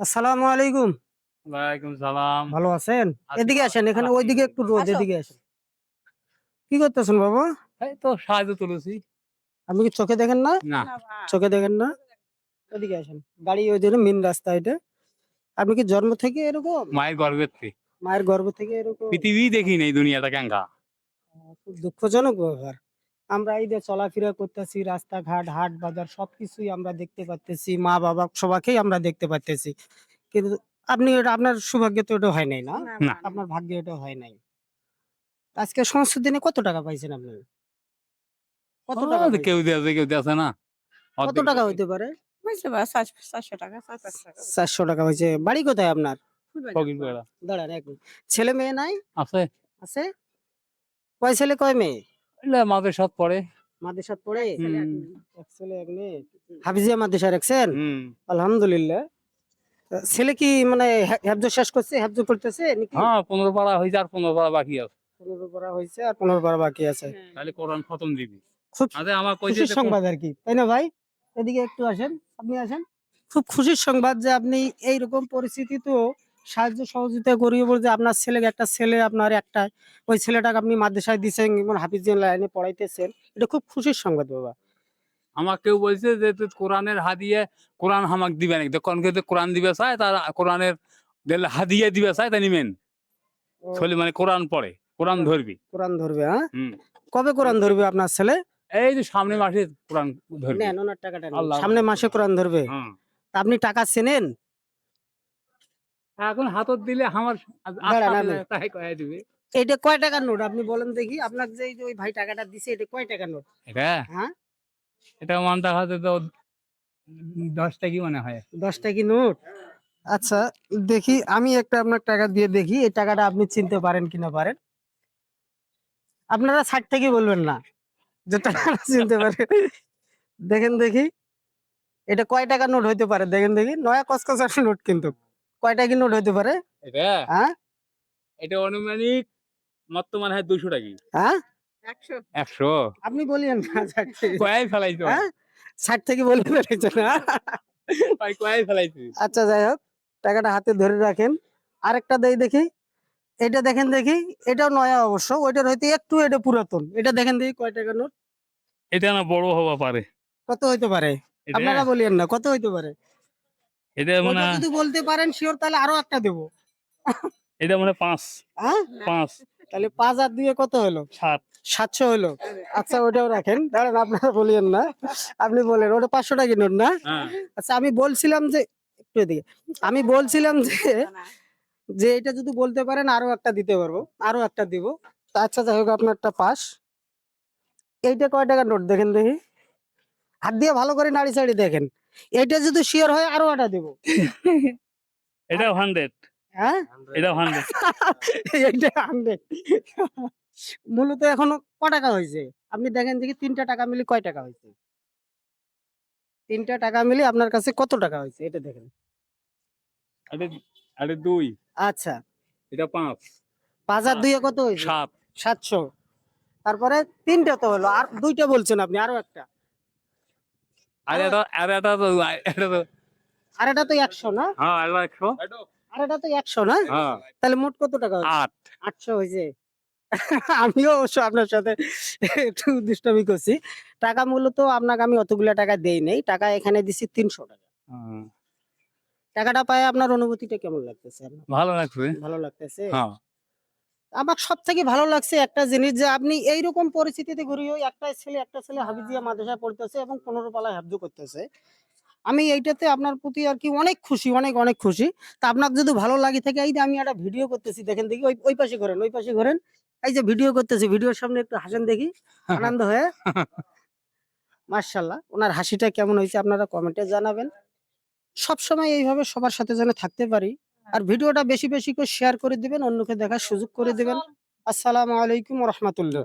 আসসালামু আলাইকুম। ওয়ালাইকুম সালাম। ভালো আছেন? এদিকে আসেন এখানে ওইদিকে একটু রোদ এদিকে আসেন। কি করতেছেন বাবা? এই তো সাহায্য তুলেছি। আপনি কি চোখে দেখেন না? না। চোখে দেখেন না? এদিকে আসেন। গাড়ি ওই জন্য মেন রাস্তা এটা। আপনি কি জন্ম থেকে এরকম? মায়ের গর্বের থেকে মায়ের গর্ভ থেকে এরকম? পৃথিবী দেখি নেই দুনিয়াটা কেঙ্গা। খুব দুঃখজনক ব্যাপার। আমরা এই যে চলাফেরা করতেছি রাস্তাঘাট হাট বাজার সবকিছুই আমরা দেখতে পাচ্তেছি মা বাবা সবাইকেই আমরা দেখতে পাচ্তেছি কিন্তু আপনি এটা আপনার সৌভাগ্য তো এটা হয় নাই না। আপনার ভাগ্যে এটা হয় নাই। আজকে সমস্ত দিনে কত টাকা পাইছেন আপনি? কত টাকা কেউ দিয়েছে কেউ দিয়েছে না। কত টাকা হইতে পারে? চারশো টাকা চারশো টাকা হয়েছে বাড়ি কোথায় আপনার? দাঁড়ান এক ছেলে মেয়ে নাই? আছে। আছে? কয় ছেলে কয় মেয়ে? এলে মাদের সাথ পড়ে। মাদ্রাসাত পড়ে? ছেলে এক মেয়ে। এক ছেলে এক মেয়ে হাফিজিয়া মাদ্রাসা রাখছেন আলহামদুলিল্লাহ ছেলে কি মানে হ্যা- শেষ করছে? হ্যাবজ করতেছে নাকি? হ্যাঁ পনেরো পাড়া হয়েছে আর পনেরো পাড়া বাকি আছে। পনেরো পারা হয়েছে আর পনেরো পারা বাকি আছে। হ্যাঁ। তাহলে কোরআন খতম দিবি। খুব আরে আমার যে সংবাদ আর কি। তাই না ভাই? এদিকে একটু আসেন। আপনি আসেন। খুব খুশির সংবাদ যে আপনি এইরকম পরিস্থিতিতেও সাহায্য সহযোগিতা করিয়ে বলছে আপনার ছেলে একটা ছেলে আপনার একটা ওই ছেলেটাকে আপনি মাদ্রাসায় দিচ্ছেন এবং হাফিজিয়ান লাইনে পড়াইতেছেন। এটা খুব খুশির সংবাদ বাবা। আমার কেউ বলছে যে তুই কোরআনের হাদিয়ে কোরআন হামাক দিবে নাকি? কোন কেউ কোরআন দিবে চায় তার কোরআনের হাদিয়ে দিবে চায় তা নিবেন। ছলি মানে কোরআন পড়ে কোরআন ধরবি। কোরআন ধরবে হ্যাঁ? কবে কোরআন ধরবে আপনার ছেলে? এই যে সামনে মাসে কোরআন ধরবি। নেন ওনার টাকাটা সামনে মাসে কোরআন ধরবে। তা আপনি টাকা চেনেন? এখন হাতত দিলে আমার তাই কয়ে দিবে। এটা কয় টাকার নোট? আপনি বলেন দেখি। আপনার যে ওই ভাই টাকাটা দিছে এটা কয় টাকার নোট? এটা? হ্যাঁ? এটা মানটা হাতে তো দশ টাকি মনে হয়? দশ টাকি নোট? আচ্ছা দেখি আমি একটা আপনার টাকা দিয়ে দেখি এই টাকাটা আপনি চিনতে পারেন কিনা পারেন। আপনারা ষাট থেকে বলবেন না যে টাকাটা চিনতে পারেন। দেখেন দেখি এটা কয় টাকার নোট হইতে পারে? দেখেন দেখি নয়া কসকসার নোট কিন্তু। কয় টাকি নোট হইতে পারে? এটা? হ্যাঁ? এটা অনুমানিক বর্তমান হয় দুশো টাকি হ্যাঁ? একশো। একশো? আপনি বলিয়েন না কয়াই ফেলাইতো হ্যাঁ? ষাট থেকে বলে হ্যাঁ? ভাই কয়াই ফেলাইছি। আচ্ছা যাই হোক টাকাটা হাতে ধরে রাখেন। আরেকটা দেই দেখি। এটা দেখেন দেখি এটাও নয়া অবশ্য ওইটার হইতে একটু এটা পুরাতন। এটা দেখেন দেখি কয় টাকা নোট? এটা না বড় হওয়া পারে। কত হইতে পারে? আপনারা বলিয়েন না কত হইতে পারে? এটা মানে যদি বলতে পারেন শিওর তাহলে আরও একটা দেবো। এটা মানে পাঁচ। হ্যাঁ? পাঁচ। তাহলে পাঁচ হাজার দিয়ে কত হলো? সাত। সাতশো হলো। আচ্ছা ওটাও রাখেন। দাঁড়ান আপনারা বলিয়েন না। আপনি বলেন ওটা পাঁচশো টাকা নোট না? হ্যাঁ। আচ্ছা আমি বলছিলাম যে একটু এদিকে। আমি বলছিলাম যে যে এটা যদি বলতে পারেন আরও একটা দিতে পারব। আরও একটা দিব। আচ্ছা যাই হোক আপনার একটা পাস। এইটা কয় টাকার নোট? দেখেন দেখি। হাত দিয়ে ভালো করে নাড়ি চাড়ি দেখেন। এইটা যদি শিওর হয় আরও একটা দেবো। এটা হান্ড্রেড হ্যাঁ? এটা হান্ড্রেড মূলত এখনও ক টাকা হয়েছে? আপনি দেখেন দেখি তিনটা টাকা মিলে কয় টাকা হয়েছে? তিনটা টাকা মিলে আপনার কাছে কত টাকা হয়েছে? এটা দেখেন। এটা এটা দুই। আচ্ছা। এটা পাঁচ। পাঁচ আর দুইয়ে কত হয়েছে? সাত। সাতশো। তারপরে তিনটা তো হলো। আর দুইটা বলছেন আপনি আরও একটা। আর এটা আর এটা তো এটা তো আর এটা তো একশো না? হ্যাঁ এটা একশো। আর এটা তো একশো না? হ্যাঁ। তাহলে মোট কত টাকা হয়েছে? আট। আটশো আমিও অবশ্য আপনার সাথে একটু দুষ্টামি করছি। টাকা মূলত আপনাকে আমি অতগুলা টাকা দেই নেই। টাকা এখানে দিছি তিনশো টাকা। টাকাটা পায় আপনার অনুভূতিটা কেমন লাগতেছে? ভালো লাগছে। ভালো লাগতেছে? হ্যাঁ। আমার সব থেকে ভালো লাগছে একটা জিনিস যে আপনি এইরকম পরিস্থিতিতে ঘুরিয়ে একটা ছেলে একটা ছেলে হাবিজিয়া মাদ্রাসায় পড়তেছে এবং পনেরো পালায় হাবজু করতেছে। আমি এইটাতে আপনার প্রতি আর কি অনেক খুশি, অনেক অনেক খুশি। তা আপনার যদি ভালো লাগে থাকে, এই যে আমি একটা ভিডিও করতেছি, দেখেন দেখি, ওই ওই পাশে ঘোরেন, ওই পাশে ঘোরেন। এই যে ভিডিও করতেছি, ভিডিওর সামনে একটু হাসেন দেখি, আনন্দ হয়ে। মার্শাল্লাহ ওনার হাসিটা কেমন হয়েছে আপনারা কমেন্টে জানাবেন। সব সময় এইভাবে সবার সাথে যেন থাকতে পারি। আর ভিডিওটা বেশি বেশি করে শেয়ার করে দিবেন অন্যকে দেখার সুযোগ করে দিবেন। আসসালামু আলাইকুম রহমতুল্লাহ।